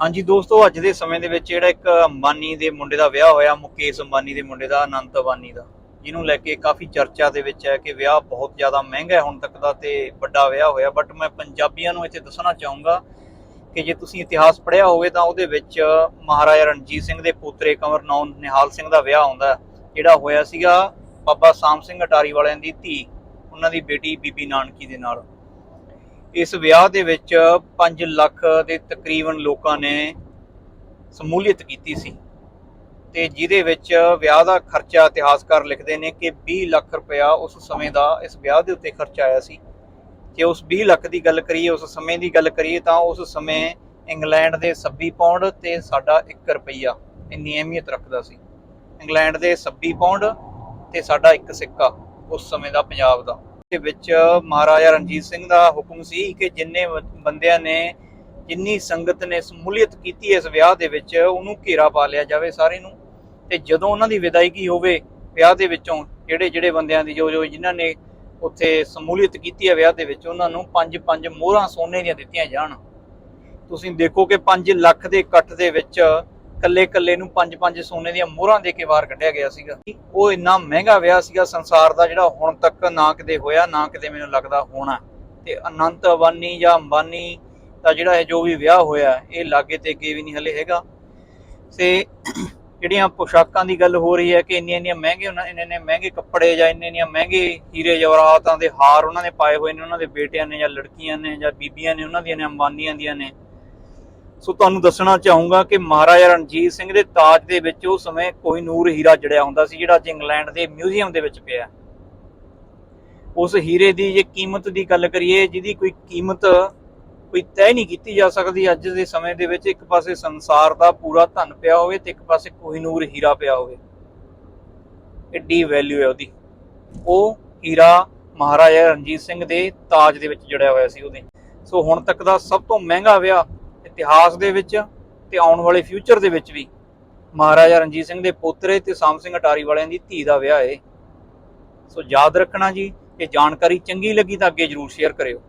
ਹਾਂਜੀ ਦੋਸਤੋ, ਅੱਜ ਦੇ ਸਮੇਂ ਦੇ ਵਿੱਚ ਜਿਹੜਾ ਇੱਕ ਅੰਬਾਨੀ ਦੇ ਮੁੰਡੇ ਦਾ ਵਿਆਹ ਹੋਇਆ, ਮੁਕੇਸ਼ ਅੰਬਾਨੀ ਦੇ ਮੁੰਡੇ ਦਾ, ਅਨੰਤ ਅੰਬਾਨੀ ਦਾ, ਜਿਹਨੂੰ ਲੈ ਕੇ ਕਾਫੀ ਚਰਚਾ ਦੇ ਵਿੱਚ ਹੈ ਕਿ ਵਿਆਹ ਬਹੁਤ ਜ਼ਿਆਦਾ ਮਹਿੰਗਾ ਹੈ ਹੁਣ ਤੱਕ ਦਾ ਤੇ ਵੱਡਾ ਵਿਆਹ ਹੋਇਆ। ਬਟ ਮੈਂ ਪੰਜਾਬੀਆਂ ਨੂੰ ਇੱਥੇ ਦੱਸਣਾ ਚਾਹੂੰਗਾ ਕਿ ਜੇ ਤੁਸੀਂ ਇਤਿਹਾਸ ਪੜ੍ਹਿਆ ਹੋਵੇ ਤਾਂ ਉਹਦੇ ਵਿੱਚ ਮਹਾਰਾਜਾ ਰਣਜੀਤ ਸਿੰਘ ਦੇ ਪੋਤਰੇ ਕੰਵਰ ਨੌ ਨਿਹਾਲ ਸਿੰਘ ਦਾ ਵਿਆਹ ਆਉਂਦਾ ਜਿਹੜਾ ਹੋਇਆ ਸੀਗਾ ਬਾਬਾ ਸਾਮ ਸਿੰਘ ਅਟਾਰੀ ਵਾਲਿਆਂ ਦੀ ਧੀ, ਉਹਨਾਂ ਦੀ ਬੇਟੀ ਬੀਬੀ ਨਾਨਕੀ ਦੇ ਨਾਲ। ਇਸ ਵਿਆਹ ਦੇ ਵਿੱਚ 5 ਲੱਖ ਦੇ ਤਕਰੀਬਨ ਲੋਕਾਂ ਨੇ ਸਮੂਲੀਅਤ ਕੀਤੀ ਸੀ। ਤੇ ਜਿਹਦੇ ਵਿੱਚ ਵਿਆਹ ਦਾ ਖਰਚਾ ਇਤਿਹਾਸਕਾਰ ਲਿਖਦੇ ਨੇ ਕਿ 20 ਲੱਖ ਰੁਪਇਆ ਉਸ ਸਮੇਂ ਦਾ ਇਸ ਵਿਆਹ ਦੇ ਉੱਤੇ ਖਰਚਾ ਆਇਆ ਸੀ। ਜੇ ਉਸ 20 ਲੱਖ ਦੀ ਗੱਲ ਕਰੀਏ, ਉਸ ਸਮੇਂ ਦੀ ਗੱਲ ਕਰੀਏ ਤਾਂ ਉਸ ਸਮੇਂ ਇੰਗਲੈਂਡ ਦੇ 26 ਪਾਉਂਡ ਤੇ ਸਾਡਾ 1 ਰੁਪਈਆ ਇੰਨੀ ਅਹਿਮੀਅਤ ਰੱਖਦਾ ਸੀ। ਇੰਗਲੈਂਡ ਦੇ 26 ਪਾਉਂਡ ਤੇ ਸਾਡਾ ਇੱਕ ਸਿੱਕਾ ਉਸ ਸਮੇਂ ਦਾ ਪੰਜਾਬ ਦਾ। ਦੇ ਵਿੱਚ ਮਹਾਰਾਜਾ ਰਣਜੀਤ ਸਿੰਘ ਦਾ ਹੁਕਮ ਸੀ ਕਿ ਜਿੰਨੇ ਬੰਦਿਆਂ ਨੇ ਜਿੰਨੀ ਸੰਗਤ ਨੇ ਸਮੂਲੀਅਤ ਕੀਤੀ ਇਸ ਵਿਆਹ ਦੇ ਵਿੱਚ, ਉਹਨੂੰ ਘੇਰਾ ਪਾ ਲਿਆ ਜਾਵੇ ਸਾਰੇ ਨੂੰ। ਤੇ ਜਦੋਂ ਉਹਨਾਂ ਦੀ ਵਿਦਾਇਗੀ ਹੋਵੇ ਵਿਆਹ ਦੇ ਵਿੱਚੋਂ ਜਿਹੜੇ ਜਿਹੜੇ ਬੰਦਿਆਂ ਦੀ ਜੋ ਜੋ ਜਿਨ੍ਹਾਂ ਨੇ ਉੱਥੇ ਸਮੂਲੀਅਤ ਕੀਤੀ ਹੈ ਵਿਆਹ ਦੇ ਵਿੱਚ, ਉਹਨਾਂ ਨੂੰ ਪੰਜ ਪੰਜ ਮੋਹਰਾਂ ਸੋਨੇ ਦੀਆਂ ਦਿੱਤੀਆਂ ਜਾਣ। ਤੁਸੀਂ ਦੇਖੋ ਕਿ 5 ਲੱਖ ਦੇ ਇਕੱਠ ਦੇ ਵਿੱਚ ਕੱਲੇ ਕੱਲੇ ਨੂੰ ਪੰਜ ਪੰਜ ਸੋਨੇ ਦੀਆਂ ਮੋਹਰਾਂ ਦੇ ਕੇ ਬਾਹਰ ਕੱਢਿਆ ਗਿਆ ਸੀਗਾ। ਉਹ ਇੰਨਾ ਮਹਿੰਗਾ ਵਿਆਹ ਸੀਗਾ, ਸੰਸਾਰ ਦਾ ਜਿਹੜਾ ਹੁਣ ਤੱਕ ਨਾ ਕਿਤੇ ਹੋਇਆ, ਨਾ ਕਿਤੇ ਮੈਨੂੰ ਲੱਗਦਾ ਹੋਣਾ। ਤੇ ਅਨੰਤ ਅਬਾਨੀ ਜਾਂ ਅੰਬਾਨੀ ਦਾ ਜਿਹੜਾ ਇਹ ਜੋ ਵੀ ਵਿਆਹ ਹੋਇਆ, ਇਹ ਲਾਗੇ ਤੇ ਅੱਗੇ ਵੀ ਨਹੀਂ ਹਲੇ ਹੈਗਾ। ਤੇ ਜਿਹੜੀਆਂ ਪੋਸ਼ਾਕਾਂ ਦੀ ਗੱਲ ਹੋ ਰਹੀ ਹੈ ਕਿ ਇੰਨੀਆਂ ਇੰਨੀਆਂ ਮਹਿੰਗੇ ਉਹਨਾਂ, ਇੰਨੇ ਇੰਨੇ ਮਹਿੰਗੇ ਕੱਪੜੇ ਜਾਂ ਇੰਨੇ ਇੰਨੀਆਂ ਮਹਿੰਗੇ ਹੀਰੇ ਜਵਾਹਰਾਤਾਂ ਦੇ ਹਾਰ ਉਹਨਾਂ ਨੇ ਪਾਏ ਹੋਏ ਨੇ, ਉਹਨਾਂ ਦੇ ਬੇਟਿਆਂ ਨੇ ਜਾਂ ਲੜਕੀਆਂ ਨੇ ਜਾਂ ਬੀਬੀਆਂ ਨੇ, ਉਹਨਾਂ ਦੀਆਂ ਨੇ, ਅੰਬਾਨੀਆਂ ਦੀਆਂ ਨੇ। ਸੋ ਤੁਹਾਨੂੰ ਦੱਸਣਾ ਚਾਹੂੰਗਾ ਕਿ ਮਹਾਰਾਜਾ ਰਣਜੀਤ ਸਿੰਘ ਦੇ ਤਾਜ ਦੇ ਵਿੱਚ ਉਸ ਸਮੇਂ ਕੋਈ ਨੂਰ ਹੀਰਾ ਜੜਿਆ ਹੁੰਦਾ ਸੀ, ਜਿਹੜਾ ਅੱਜ ਇੰਗਲੈਂਡ ਦੇ ਮਿਊਜ਼ੀਅਮ ਦੇ ਵਿੱਚ ਪਿਆ। ਉਸ ਹੀਰੇ ਦੀ ਜੇ ਕੀਮਤ ਦੀ ਗੱਲ ਕਰੀਏ, ਜਿਹਦੀ ਕੋਈ ਕੀਮਤ ਕੋਈ ਤੈਅ ਨਹੀਂ ਕੀਤੀ ਜਾ ਸਕਦੀ ਅੱਜ ਦੇ ਸਮੇਂ ਦੇ ਵਿੱਚ, ਇੱਕ ਪਾਸੇ ਸੰਸਾਰ ਦਾ ਪੂਰਾ ਧਨ ਪਿਆ ਹੋਵੇ ਤੇ ਇੱਕ ਪਾਸੇ ਕੋਹੀਨੂਰ ਹੀਰਾ ਪਿਆ ਹੋਵੇ। ਐਡੀ ਵੈਲਿਊ ਹੈ ਉਹਦੀ। ਉਹ ਹੀਰਾ ਮਹਾਰਾਜਾ ਰਣਜੀਤ ਸਿੰਘ ਦੇ ਤਾਜ ਦੇ ਵਿੱਚ ਜੜਿਆ ਹੋਇਆ ਸੀ ਉਹਦੇ। ਸੋ ਹੁਣ ਤੱਕ ਦਾ ਸਭ ਤੋਂ ਮਹਿੰਗਾ ਵਿਆਹ ਇਤਿਹਾਸ ਦੇ ਵਿੱਚ ਤੇ ਆਉਣ ਵਾਲੇ ਫਿਊਚਰ ਦੇ ਵਿੱਚ ਵੀ ਮਹਾਰਾਜਾ ਰਣਜੀਤ ਸਿੰਘ ਦੇ ਪੋਤਰੇ ਤੇ ਸਾਮ ਸਿੰਘ ਅਟਾਰੀ ਵਾਲਿਆਂ ਦੀ ਧੀ ਦਾ ਵਿਆਹ ਹੈ ਸੋ ਯਾਦ ਰੱਖਣਾ ਜੀ, ਇਹ ਜਾਣਕਾਰੀ ਚੰਗੀ ਲੱਗੀ ਤਾਂ ਅੱਗੇ ਜਰੂਰ ਸ਼ੇਅਰ ਕਰਿਓ।